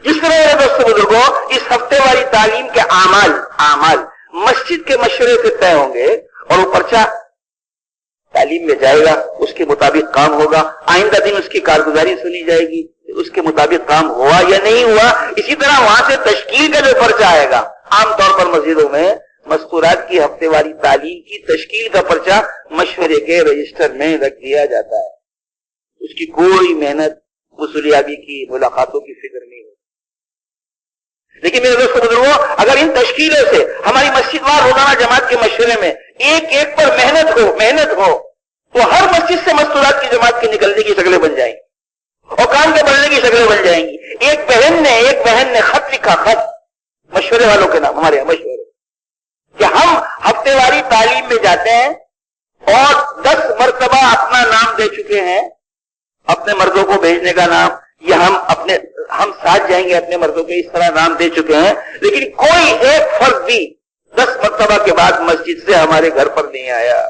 جس طرح دوستوں بزرگوں، اس ہفتے والی تعلیم کے اعمال اعمال مسجد کے مشورے سے طے ہوں گے اور وہ پرچہ تعلیم میں جائے گا، اس کے مطابق کام ہوگا، آئندہ دن اس کی کارگزاری سنی جائے گی، اس کے مطابق کام ہوا یا نہیں ہوا، اسی طرح وہاں سے تشکیل کا جو پرچہ آئے گا، عام طور پر مسجدوں میں مذکورات کی ہفتے والی تعلیم کی تشکیل کا پرچہ مشورے کے رجسٹر میں رکھ دیا جاتا ہے۔ اس کی کوئی محنت، وصولیابی کی، ملاقاتوں کی فکر نہیں لیکن میرے دوست بزرگوں، اگر ان تشکیلوں سے ہماری مسجد وار روزانہ جماعت کے مشورے میں ایک ایک پر محنت ہو محنت ہو، تو ہر مسجد سے مستورات کی جماعت کی نکلنے کی شکلیں بن جائیں گی۔ اور کام کے بڑھنے کی شکلیں بن جائیں گی۔ ایک بہن نے، ایک بہن نے خط لکھا، خط۔ مشورے والوں کے نام، ہمارے یہاں مشورے۔ کہ ہم ہفتے واری تعلیم میں جاتے ہیں اور دس مرتبہ اپنا نام دے چکے ہیں، اپنے مردوں کو بھیجنے کا نام یا ہم اپنے ہم ساتھ جائیں گے اپنے مردوں کے اس طرح نام دے چکے ہیں، لیکن کوئی ایک فرد بھی دس مرتبہ کے بعد مسجد سے ہمارے گھر پر نہیں آیا۔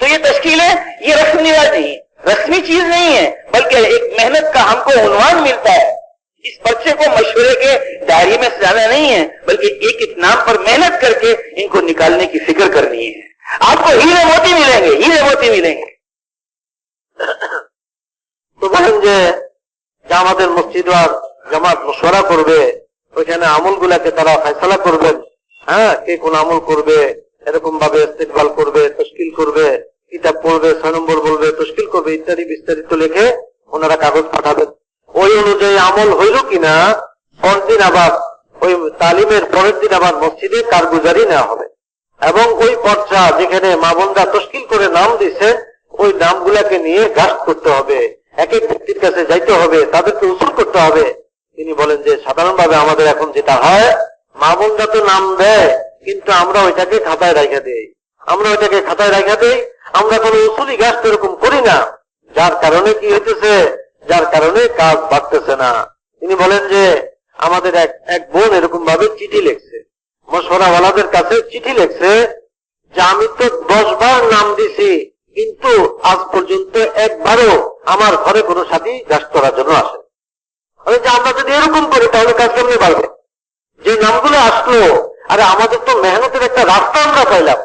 تو یہ تشکیلیں، یہ رسم رواج نہیں، رسمی چیز نہیں ہے، بلکہ ایک محنت کا ہم کو عنوان ملتا ہے۔ اس بچے کو مشورے کے ڈائری میں سجانا نہیں ہے، بلکہ ایک ایک نام پر محنت کر کے ان کو نکالنے کی فکر کرنی ہے۔ آپ کو ہیرے موتی ملیں گے، ہیرے موتی ملیں گے۔ তো বলেন যে আমাদের মসজিদ আর জামাত মশওয়ারা করবে, ওইখানে আমলগুলাকে তারা ফেসলা করবেন হ্যাঁ কে কোন আমল করবে এরকম ভাবে ইস্তেকবাল করবে, তশকিল করবে, কিতাব পড়বে, ছয় নম্বর বলবে, তশকিল করবে, ইত্যাদি বিস্তারিত লিখে ওনারা কাগজ পাঠাবেন। ওই অনুযায়ী আমল হইল কিনা, পরদিন আবার ওই তালিমের পরের দিন আবার মসজিদে কারগুজারি নেওয়া হবে। এবং ওই পর্চা যেখানে মা বোনরা তশকিল করে নাম দিছে, ওই নামগুলাকে নিয়ে গাছ করতে হবে। এক এক ব্যক্তির কাছে যাইতে হবে, তাদেরকে উসুল করতে হবে। তিনি বলেন যে, সাধারণভাবে আমাদের এখন যেটা হয় মা বোনরা তো নাম দেয়, কিন্তু আমরা ওইটাকে খাতায় রাখা দেই। আমরা ওইটাকে খাতায় রাখা দেই, আমরা কোনো উসুলি গাছ এরকম করি না। যার কারণে কি হইতেছে? যার কারণে কাজ বাড়তেছে না। তিনি বলেন যে, আমাদের এক এক বোন এরকম ভাবে চিঠি লিখছে। মশওয়ারাওয়ালাদের কাছে চিঠি লিখছে যে, আমি তো দশ বার নাম দিছি কিন্তু আজ পর্যন্ত একবারও আমার ঘরে কোনো সাথী গাছ করার জন্য আসে। যে আমরা যদি এরকম করি, তাহলে কাজ কেমনি বাড়বে? যে নামগুলো আসলো, আরে আমাদের তো মেহনতের একটা রাস্তা আমরা পাইলাম।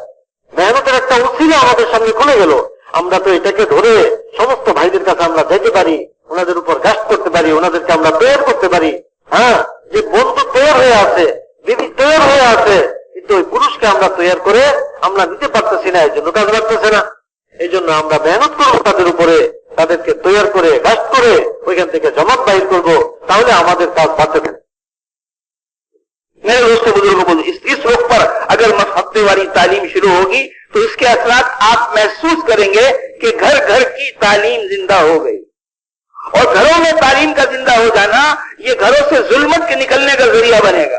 মেহনতের একটা উচিলে আমাদের সামনে খুলে গেল। আমরা তো এটাকে ধরে সমস্ত ভাইদের কাছে আমরা যেতে পারি, ওনাদের উপর গাছ করতে পারি, ওনাদেরকে আমরা তৈরি করতে পারি। হ্যাঁ যে বন্ধু তৈরি হয়ে আছে, বিবি তৈরি হয়ে আছে, কিন্তু ওই পুরুষকে আমরা তৈরি করে আমরা নিতে পারতেছি না, এই জন্য কাজ লাগতেছে না। এই জন্য আমরা মেহনত করবো তাদের উপরে তাদেরকে তৈরি করে গাছ করে ওইখান থেকে জমাত বাহির করব তাহলে আমাদের কাজ বাঁচবে থাকে بزرگ اس, پر اگر ہفتے والی تعلیم شروع ہوگی تو اس کے اثرات آپ محسوس کریں گے کہ گھر گھر کی تعلیم زندہ ہو گئی اور گھروں میں تعلیم کا زندہ ہو جانا یہ گھروں سے ظلمت کے نکلنے کا ذریعہ بنے گا۔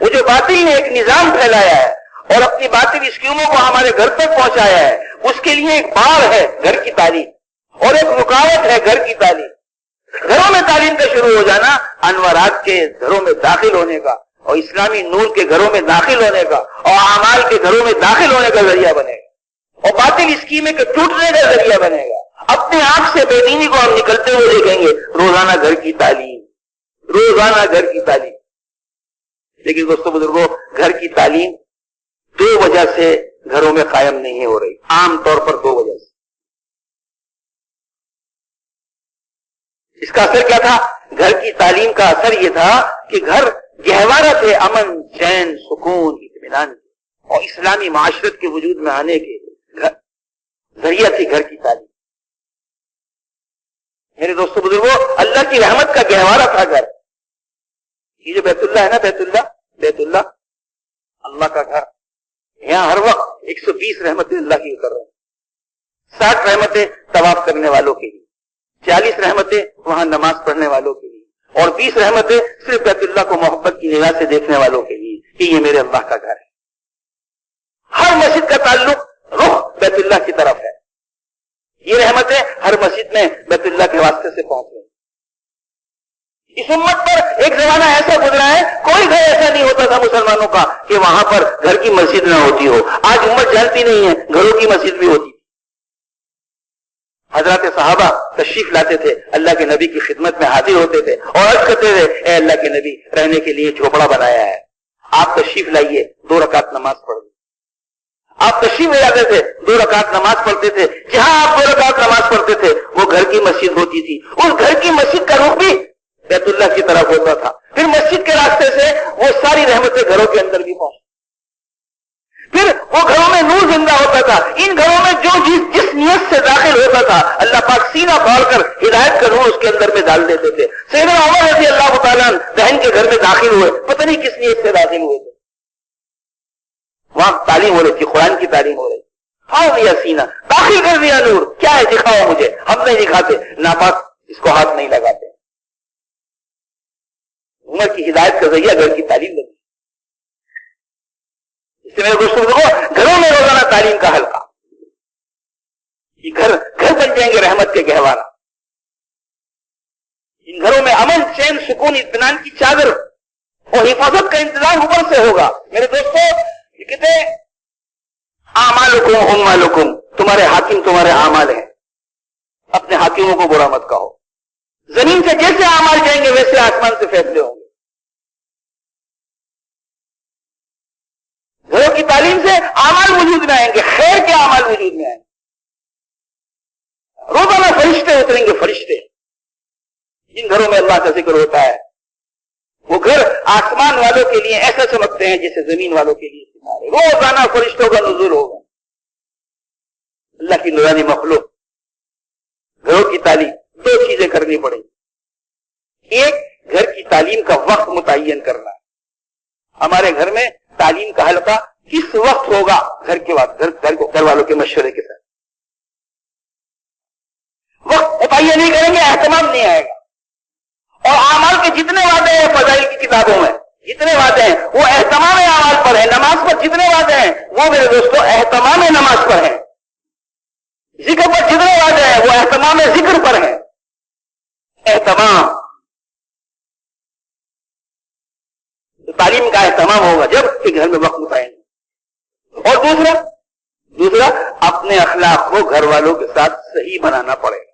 وہ جو باطل نے ایک نظام پھیلایا ہے اور اپنی باطل اسکیموں کو ہمارے گھر تک پہنچایا ہے۔ اس کے لیے ایک بار ہے گھر کی تعلیم۔ اور ایک رکاوٹ ہے گھر کی تعلیم۔ گھروں میں تعلیم کا شروع ہو جانا انورات کے گھروں میں داخل ہونے کا اور اسلامی نور کے گھروں میں داخل ہونے کا اور اعمال کے گھروں میں داخل ہونے کا ذریعہ بنے گا۔ اور باطل اسکیمیں کے ٹوٹنے کا ذریعہ بنے گا۔ اپنے آپ سے بے دینی کو ہم نکلتے ہوئے دیکھیں گے روزانہ گھر کی تعلیم۔ روزانہ گھر کی تعلیم۔ لیکن دوستوں بزرگوں گھر کی تعلیم دو وجہ سے گھروں میں قائم نہیں ہو رہی۔ عام طور پر دو وجہ سے۔ اس کا اثر کیا تھا؟ گھر کی تعلیم کا اثر یہ تھا کہ گھر گہوارہ تھے امن، چین، سکون، اطمینان۔ اور اسلامی معاشرت کے وجود میں آنے کے ذریعہ تھی گھر کی تعلیم۔ میرے دوستو بزرگوں اللہ کی رحمت کا گہوارہ تھا گھر۔ یہ جو بیت اللہ ہے نا، بیت اللہ بیت اللہ اللہ کا گھر۔ یہاں ہر وقت ایک سو بیس رحمتیں اللہ کی کر رہے ہیں ساٹھ رحمتیں طواف کرنے والوں کے لیے چالیس رحمتیں وہاں نماز پڑھنے والوں کے لیے اور بیس رحمتیں صرف بیت اللہ کو محبت کی نگاہ سے دیکھنے والوں کے لیے کہ یہ میرے اللہ کا گھر ہے۔ ہر مسجد کا تعلق رخ بیت اللہ کی طرف ہے۔ یہ رحمتیں ہر مسجد میں بیت اللہ کے واسطے سے پہنچ رہی اس امت پر ایک زمانہ ایسا گزرا ہے، کوئی گھر ایسا نہیں ہوتا تھا مسلمانوں کا کہ وہاں پر گھر کی مسجد نہ ہوتی ہو۔ آج امت جانتی نہیں ہے، گھروں کی مسجد بھی ہوتی۔ حضرات صحابہ تشریف لاتے تھے، اللہ کے نبی کی خدمت میں حاضر ہوتے تھے اور عرض کرتے تھے، اے اللہ کے نبی، رہنے کے لیے جھوپڑا بنایا ہے۔ آپ تشریف لائیے، دو رکعت نماز پڑھ آپ تشریف لے جاتے تھے، دو رکعت نماز پڑھتے تھے۔ جہاں آپ دو رکعت نماز پڑھتے تھے، وہ گھر کی مسجد ہوتی تھی۔ اس گھر کی مسجد کا رخ بھی بیت اللہ کی طرف ہوتا تھا۔ پھر مسجد کے راستے سے وہ ساری رحمتیں گھروں کے اندر بھی پہنچ۔ پھر وہ گھروں میں نور زندہ ہوتا تھا۔ ان گھروں میں جو جس جس نیت سے داخل ہوتا تھا، اللہ پاک سینہ پھاڑ کر ہدایت کا نور اس کے اندر میں ڈال دیتے تھے۔ سید عمر رضی اللہ تعالیٰ بہن کے گھر میں داخل ہوئے۔ پتہ نہیں کس نیت سے داخل ہوئے۔ تھے وہاں تعلیم ہو رہی تھی، قرآن کی تعلیم ہو رہی تھی۔ ہاؤ لیا سینہ، داخل کر دیا نور۔ کیا ہے، دکھاؤ مجھے۔ ہم نہیں دکھاتے۔ ناپاک اس کو ہاتھ نہیں لگاتے۔ عمر کی ہدایت کا ذریعہ گھر کی تعلیم نہیں اس لیے میرے دوستوں کو گھروں میں روزانہ تعلیم کا حلقہ۔ یہ گھر گھر بن جائیں گے رحمت کے گہوارا ان گھروں میں امن، چین، سکون، اطمینان کی چادر اور حفاظت کا انتظام اوپر سے ہوگا۔ میرے دوستوں یہ کہتے آمالکم ہم تمہارے حاکم تمہارے آمال ہیں۔ اپنے حاکموں کو برا مت کہو۔ زمین سے جیسے اعمال جائیں گے، ویسے آسمان سے فیصلے ہوں گے۔ گھروں کی تعلیم سے اعمال وجود میں آئیں گے، خیر کے اعمال وجود میں آئیں گے۔ روزانہ فرشتے اتریں گے، فرشتے۔ جن گھروں میں اللہ کا ذکر ہوتا ہے، وہ گھر آسمان والوں کے لیے ایسا چمکتے ہیں جیسے زمین والوں کے لیے ستارے روزانہ فرشتوں کا نظر ہوگا۔ اللہ کی نورانی مخلوق، گھروں کی تعلیم۔ چیزیں کرنی پڑے ایک گھر کی تعلیم کا وقت متعین کرنا۔ ہمارے گھر میں تعلیم کا حلقہ کس وقت ہوگا؟ گھر کے بعد گھر والوں کے مشورے کے ساتھ۔ وقت متعین نہیں کریں گے، اہتمام نہیں آئے گا۔ اور اعمال کے جتنے وعدے ہیں، فضائل کی کتابوں میں جتنے وعدے ہیں، وہ اہتمام اعمال پر ہیں۔ نماز پر جتنے وعدے ہیں، وہ میرے دوستو اہتمام نماز پر ہیں۔ ذکر پر جتنے وعدے ہیں، وہ اہتمام ذکر پر ہیں۔ اہتمام تعلیم کا اہتمام ہوگا جبکہ گھر میں وقت بتائیں گے اور دوسرا دوسرا، اپنے اخلاق کو گھر والوں کے ساتھ صحیح بنانا پڑے۔ گا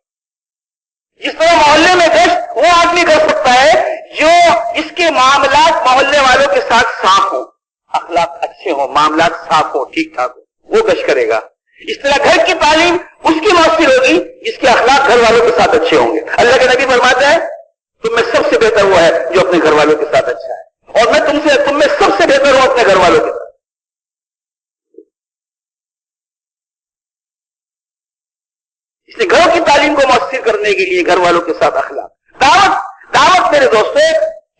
جس طرح محلے میں گشت وہ آدمی کر سکتا ہے جو اس کے معاملات محلے والوں کے ساتھ صاف ہوں، اخلاق اچھے ہوں، معاملات صاف ہوں، ٹھیک ٹھاک ہوں، وہ گش کرے گا۔ اس طرح گھر کی تعلیم اس کی مؤثر ہوگی جس کے اخلاق گھر والوں کے ساتھ اچھے ہوں گے۔ اللہ کے نبی فرماتا ہے تم میں سب سے بہتر وہ ہے جو اپنے گھر والوں کے ساتھ اچھا ہے۔ اور میں تم سے، تم میں سب سے بہتر ہوں اپنے گھر والوں کے ساتھ۔ اس لیے گھروں کی تعلیم کو مؤثر کرنے کے لیے گھر والوں کے ساتھ اخلاق۔ دعوت دعوت میرے دوستوں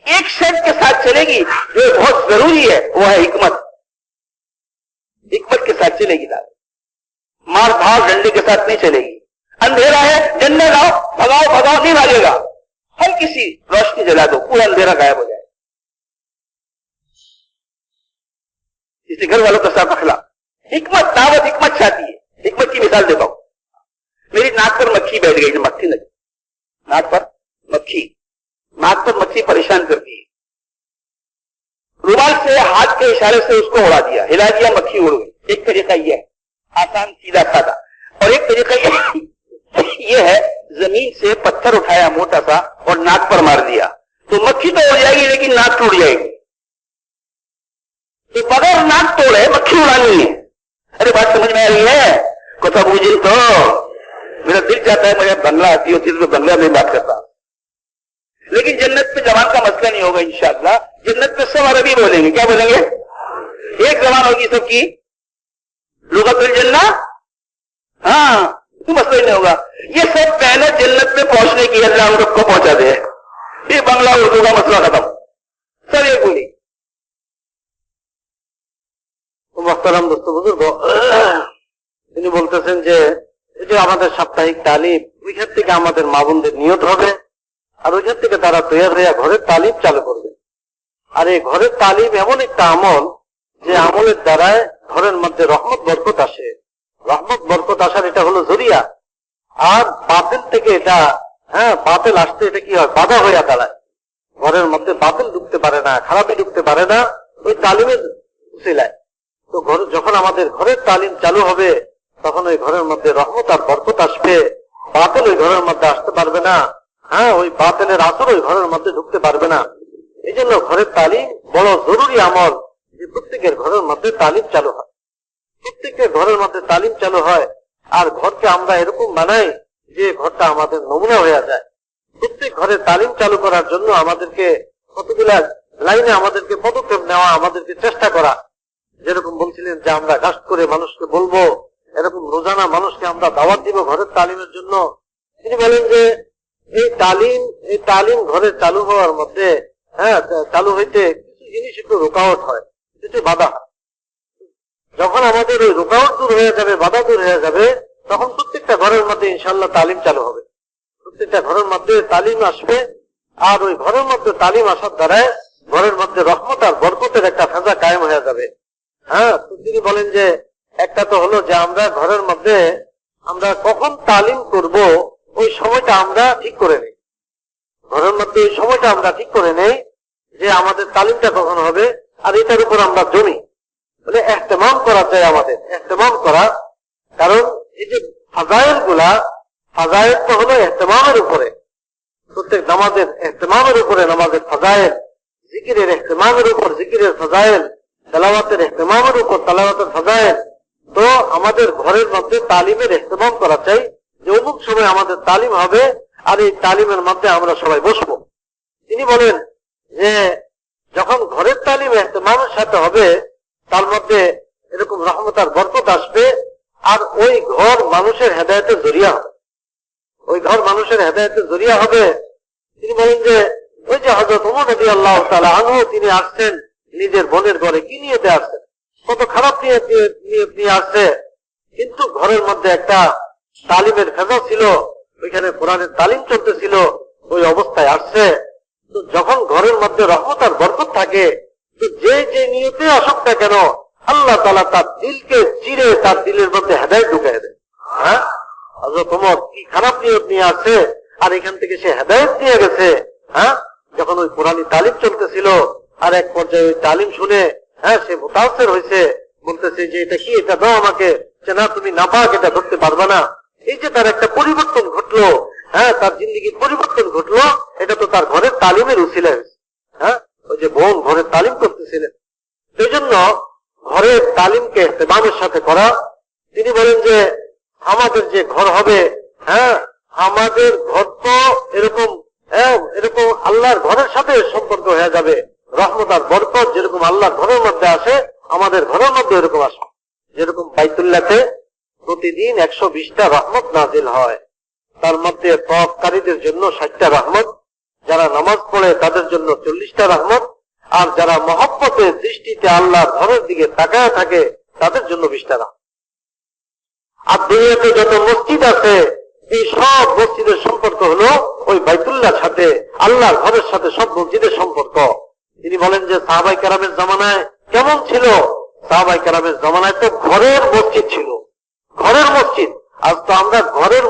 ایک شرط کے ساتھ چلے گی جو بہت ضروری ہے، وہ ہے حکمت۔ حکمت کے ساتھ چلے گی دعوت۔ مار بھاؤ ڈنڈے کے ساتھ نہیں چلے گی۔ اندھیرا ہے ڈنڈے لاؤ، بھگاؤ بھگاؤ، نہیں بھاگے گا۔ ہر کسی روشنی جلا دو، پورا اندھیرا غائب ہو جائے۔ اسے گھر والوں کا سب اخلا حکمت، دعوت، حکمت چاہتی ہے۔ حکمت کی مثال دیتا ہوں۔ میری ناک پر مکھی بیٹھ گئی، مکھی لگی ناک پر مکھی۔ ناک پر مکھی پریشان کرتی ہے۔ رومال سے ہاتھ کے اشارے سے اس کو اڑا دیا۔ ہلا دیا، مکھی اڑ گئی۔ ایک طریقہ یہ ہے۔ آسان سیدھا سادہ۔ اور ایک طریقہ یہ ہے، زمین سے پتھر اٹھایا موٹا سا اور ناک پر مار دیا۔ تو مکھی تو اڑ جائے گی، لیکن ناک ٹوٹ جائے گی۔ تو بغیر ناک توڑے مکھی اڑانی ہے۔ ارے بات سمجھ میں آ رہی ہے؟ کتا بوجھ تو۔ میرا دل چاہتا ہے مجھے بنگلہ آتی ہوتی تو بنگلہ میں بات کرتا۔ لیکن جنت پہ زبان کا مسئلہ نہیں ہوگا انشاءاللہ۔ جنت پہ سب عربی بولیں گے۔ کیا بولیں گے؟ ایک زبان ہوگی سب کی۔ हाँ तो मसला ही नहीं होगा ये सब पहले जन्नत में पहुंचने की अल्लाह हम सबको पहुंचा दे ये बंगला उर्दू का मसला खत्म सब एक बोली মোহতারাম দোস্ত বুজুর্গ তিনি বলতেছেন যে এই যে আমাদের সাপ্তাহিক তালিম ওইখান থেকে আমাদের মা বোনদের নিয়ত হবে আর ওইখান থেকে তারা তৈরি হইয়া ঘরের তালিম চালু করবে আর এই ঘরের তালিম এমন একটা আমল যে আমলের দ্বারায় ঘরের মধ্যে রহমত, বরকত আসে। রহমত, বরকত আসার এটা হলো জরিয়া। আর বাতিল থেকে এটা হ্যাঁ বাতিল আসতে এটা কি হয়? বাধা হইয়া দাঁড়ায়। ঘরের মধ্যে বাতিল ঢুকতে পারে না, খারাপই ঢুকতে পারে না, ওই তালিমের উসিলায়। তো ঘর, যখন আমাদের ঘরের তালিম চালু হবে, তখন ওই ঘরের মধ্যে রহমত আর বরকত আসবে। বাতিল ওই ঘরের মধ্যে আসতে পারবে না। হ্যাঁ ওই বাতিলের আসর ওই ঘরের মধ্যে ঢুকতে পারবে না। এই জন্য ঘরের তালিম বড় জরুরি আমল। যে প্রত্যেকের ঘরের মধ্যে তালিম চালু হয়। প্রত্যেকের ঘরের মধ্যে তালিম চালু হয় আর ঘরকে আমরা এরকম বানাই যে ঘরটা আমাদের নমুনা হয়ে যায়। প্রত্যেক ঘরে তালিম চালু করার জন্য আমাদেরকে কতগুলা লাইনে আমাদেরকে পদক্ষেপ নেওয়া, আমাদেরকে চেষ্টা করা। যেরকম বলছিলেন যে আমরা গাছ করে মানুষকে বলব, এরকম রোজানা মানুষকে আমরা দাওয়াত দিব ঘরের তালিমের জন্য। তিনি বলেন যে এই তালিম এই তালিম ঘরে চালু হওয়ার মধ্যে হ্যাঁ চালু হইতে কিছু জিনিস একটু রোকাওট হয়। কিছু বাধা যখন আমাদের ওই রোকাওট দূর হয়ে যাবে, বাধা দূর হয়ে যাবে, তখন প্রত্যেকটা ঘরের মধ্যে ইনশাল্লাহ তালিম চালু হবে। প্রত্যেকটা ঘরের মধ্যে তালিম আসবে, আর ওই ঘরের মধ্যে তালিম আসার দ্বারায় ঘরের মধ্যে রহমত আর বরকতের একটা ফেজা কায়েম হয়ে যাবে। হ্যাঁ তিনি বলেন যে, একটা তো হলো যে আমরা ঘরের মধ্যে আমরা কখন তালিম করব, ওই সময়টা আমরা ঠিক করে নেই। ঘরের মধ্যে ওই সময়টা আমরা ঠিক করে নেই যে আমাদের তালিমটা কখন হবে আর এটার উপর আমরা জমি। বলে এহতেমাম করা চাই আমাদের। এহতেমাম করা, কারণ এই যে ফাজাইলগুলা ফাজাইল তো হলো এহতেমামের উপরে। প্রত্যেক নামাজের এহতেমামের উপরে নামাজের ফাজাইল জিকিরের এহতেমামের উপর জিকিরের ফাজাইল তেলাওয়াতের এহতেমামের উপর তেলাওয়াতের ফাজাইল তো আমাদের ঘরের মধ্যে তালিমের এহতেমাম করা চাই, যে অমুক সময় আমাদের তালিম হবে, আর এই তালিমের মধ্যে আমরা সবাই বসবো। তিনি বলেন যে যখন ঘরের তালিম এহতেমামের সাথে হবে, তার মধ্যে এরকম রহমতার বরকত আসবে, আর ওই ঘর মানুষের হেদায়তের জরিয়া হবে। ওই ঘর মানুষের হেদায়তের জরিয়া হবে। তিনি বলেন যে, ওই যে হজরত নদী আল্লাহ তালা তিনি আসছেন নিজের বোনের ঘরে। কি নিয়ে আসছেন? কত খারাপ নিয়ে নিয়ে আসছে। কিন্তু ঘরের মধ্যে একটা তালিমের ফেজা ছিল, ওইখানে কোরআনের তালিম চলতেছিল, ওই অবস্থায় আসছে। তো যখন ঘরের মধ্যে রহমত আর বরকত থাকে, তো যে যে নিয়তে আসুক না কেন, আল্লাহ তালা তার দিলকে চিরে তার দিলের মধ্যে হেদায় ঢুকাই দেয় হ্যাঁ? ওমর কি খারাপ নিয়ত নিয়ে আর এখান থেকে সে হেদায়ত নিয়ে গেছে হ্যাঁ? যখন ওই পুরানি তালিম চলতেছিল, আর এক পর্যায়ে ওই তালিম শুনে হ্যাঁ সে মোতাসের হয়েছে, বলতেছে যে, এটা কি? এটা দাও আমাকে। যে না, তুমি না পাক এটা ধরতে পারবে না। এই যে তার একটা পরিবর্তন ঘটলো হ্যাঁ তার জিন্দিগির পরিবর্তন ঘটলো। এটা তো তার ঘরের তালিমের উচিলা হ্যাঁ ওই যে বোন ঘরের তালিম করতেছিলেন। সেই জন্য ঘরের তালিমকে ইস্তেমামের সাথে করা। তিনি বলেন যে আমাদের যে ঘর হবে হ্যাঁ আমাদের ঘর তো এরকম হ্যাঁ, এরকম আল্লাহর ঘরের সাথে সম্পর্ক হয়ে যাবে। রহমত আর বরকত যেরকম আল্লাহর ঘরের মধ্যে আসে আমাদের ঘরের মধ্যে এরকম আসে। যেরকম বাইতুল্লাতে প্রতিদিন একশো বিশটা রহমত নাজিল হয়। তার মধ্যে তফকারীদের জন্য ষাটটা রহমত, যারা নামাজ পড়ে তাদের জন্য চল্লিশটা রহমত, আর যারা মহব্বতের দৃষ্টিতে আল্লাহর ঘরের দিকে তাকায় থাকে, তাদের জন্য বিশটা রহমত। আর দুনিয়াতে যত মসজিদ আছে, এই সব মসজিদের সম্পর্ক হলো ওই বাইতুল্লাহর সাথে, আল্লাহর ঘরের সাথে সব মসজিদের সম্পর্ক। তিনি বলেন যে সাহাবাই কারামের জামানায় কেমন ছিল? সাহাবাই কারামের জামানায় তো ঘরের মসজিদ ছিল। ঘরের মসজিদ। আজ তো আমরা ঘরের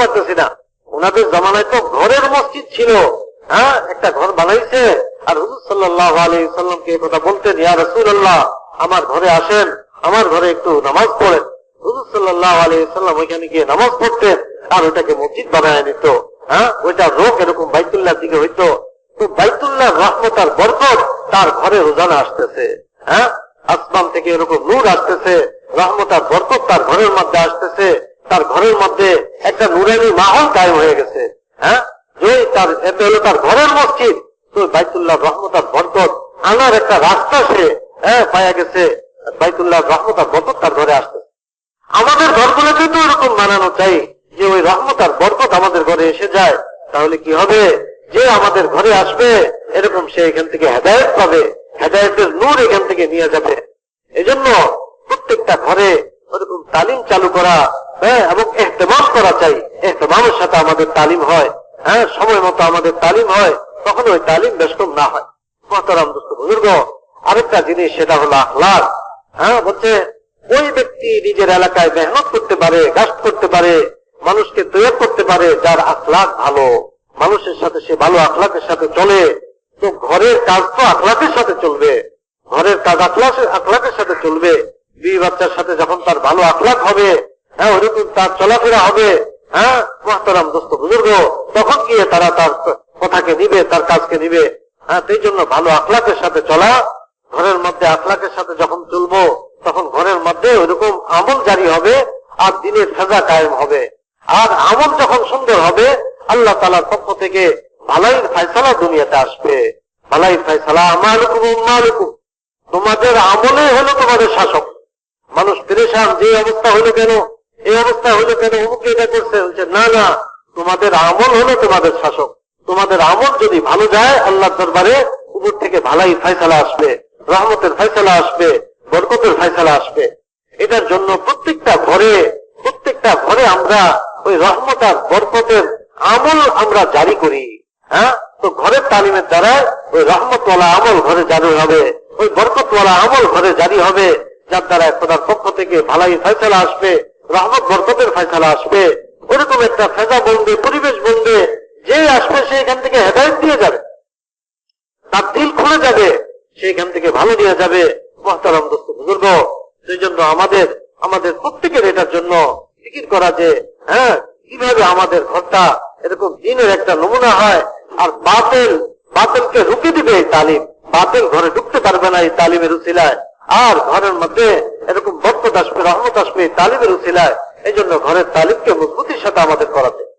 পারতেছি না। ওনাদের জামানায় তো ঘরের মসজিদ ছিল। হ্যাঁ একটা ঘর বানাইছে। আর হুজুর সাল্লাহ আলী সাল্লামকে কথা বলতেন, ইয়া রসুল্লাহ আমার ঘরে আসেন, আমার ঘরে একটু নামাজ পড়েন। হুজুর সাল্লাহ আলী সাল্লাম ওইখানে গিয়ে নামাজ পড়তেন আর ওইটাকে মসজিদ বানায় নিত। হ্যাঁ ওইটা রোগ এরকম বাইতুল্লাহ দিকে হইতো। তো বাইতুল্লাহ রহমত আর বরকত তার ঘরে রোজানা আসতেছে। হ্যাঁ আসমান থেকে এরকম নূর আসতেছে। রহমত আর বরকত তার ঘরের মধ্যে আসতেছে। তার ঘরের মধ্যে একটা নুরানি মাহল কায়েম হয়ে গেছে হ্যাঁ? যে তার এতে হলো তার ঘরের মসজিদ। তো বাইতুল্লাহ রহমত আর বরকত, আনার একটা রাস্তা সে হ্যাঁ পাওয়া গেছে। বাইতুল্লাহ রহমত আর বরকত তার ঘরে আসতেছে আমাদের ঘরগুলোকে তো এরকম বানানো চাই যে ওই রহমত আর বরকত আমাদের ঘরে এসে যায়। তাহলে কি হবে? যে আমাদের ঘরে আসবে, এরকম সে এখান থেকে হেদায়ত পাবে, হেদায়তের নূর এখান থেকে নিয়ে যাবে। এজন্য প্রত্যেকটা ঘরে ওরকম তালিম চালু করা হ্যাঁ এবং এহতেমাম করা চাই। এহতেমামের সাথে আমাদের তালিম হয়। হ্যাঁ সময় মতো আমাদের তালিম হয়। তখন ওই তালিম বেষ্টম না হয়। মহতারাম দোস্ত, বুজুর্গ, আরেকটা জিনিস, সেটা হলো আখলাদ হ্যাঁ বলছে, ওই ব্যক্তি নিজের এলাকায় মেহনত করতে পারে, গাছ করতে পারে, মানুষকে তৈরি করতে পারে, যার আখলাক ভালো। মানুষের সাথে সে ভালো আখলাকের সাথে চলে। তো ঘরের কাজ তো আখলাকের সাথে চলবে। ঘরের কাজ আখলাকের সাথে চলবে। বিবি বাচ্চার সাথে যখন তার ভালো আখলাক হবে হ্যাঁ ওইরকম তার চলাফেরা হবে। হ্যাঁ মহতারাম দোস্ত বুজুর্গ, তখন গিয়ে তারা তার কথাকে নিবে, তার কাজকে নিবে। হ্যাঁ সেই জন্য ভালো আখলাকের সাথে চলা, ঘরের মধ্যে আখলাকের সাথে যখন চলবো, তখন ঘরের মধ্যে ওইরকম আমল জারি হবে আর দিনের সাজা কায়েম হবে। আর আমল যখন সুন্দর হবে, আল্লাহ তালার পক্ষ থেকে ভালাইয়ের ফায়সালা দুনিয়াতে আসবে। ভালাইয়ের ফায়সালা আমালুকুম উম্মালুকুম। তোমাদের আমলে হলো তোমাদের শাসক। মানুষ পেরেশান, যে অবস্থা হলো কেন? এই অবস্থা হলো কেন? অমুক এটা করছে, বলছে, না না, তোমাদের আমল হলো তোমাদের শাসক। তোমাদের আমল যদি ভালো যায় আল্লাহ দরবারে উপর থেকে ভালাই ফাইসালা আসবে, রহমতের ফাইসালা আসবে, বরকতের ফাইসালা আসবে। এটার জন্য প্রত্যেকটা ঘরে প্রত্যেকটা ঘরে আমরা ওই রহমত আর বরকতের আমল আমরা জারি করি হ্যাঁ? তো ঘরের তালিমের দ্বারা ওই রহমতওয়ালা আমল ঘরে জারি হবে, ওই বরকতওয়ালা আমল ঘরে জারি হবে, যার দ্বারা খোদার পক্ষ থেকে ভালাই ফয়সালা আসবে রহমত বরকতের ফয়সালা আসবে। ওরকম একটা ফেজা বন্ধে পরিবেশ বন্ধে যে আসবে সে এখান থেকে হেদায়ত দিয়ে যাবে। তার দিল খুলে যাবে, সে এখান থেকে ভালো নিয়ে যাবে। মহতারাম দোস্ত বুজুর্গ, সেই জন্য আমাদের আমাদের প্রত্যেকের এটার জন্য ফিকির করা যে হ্যাঁ কীভাবে আমাদের ঘরটা এরকম দিনের একটা নমুনা হয়, আর বাতিল, বাতিলকে দিবে এই তালিম। বাতিল ঘরে ঢুকতে পারবে না এই তালিমের উচিলায় আর ঘরের মধ্যে এরকম ভক্ত আসবে রহমত আসবে তালিবের উচিলায় এই জন্য ঘরের তালিমকে মজবুতির সাথে আমাদের করাতে।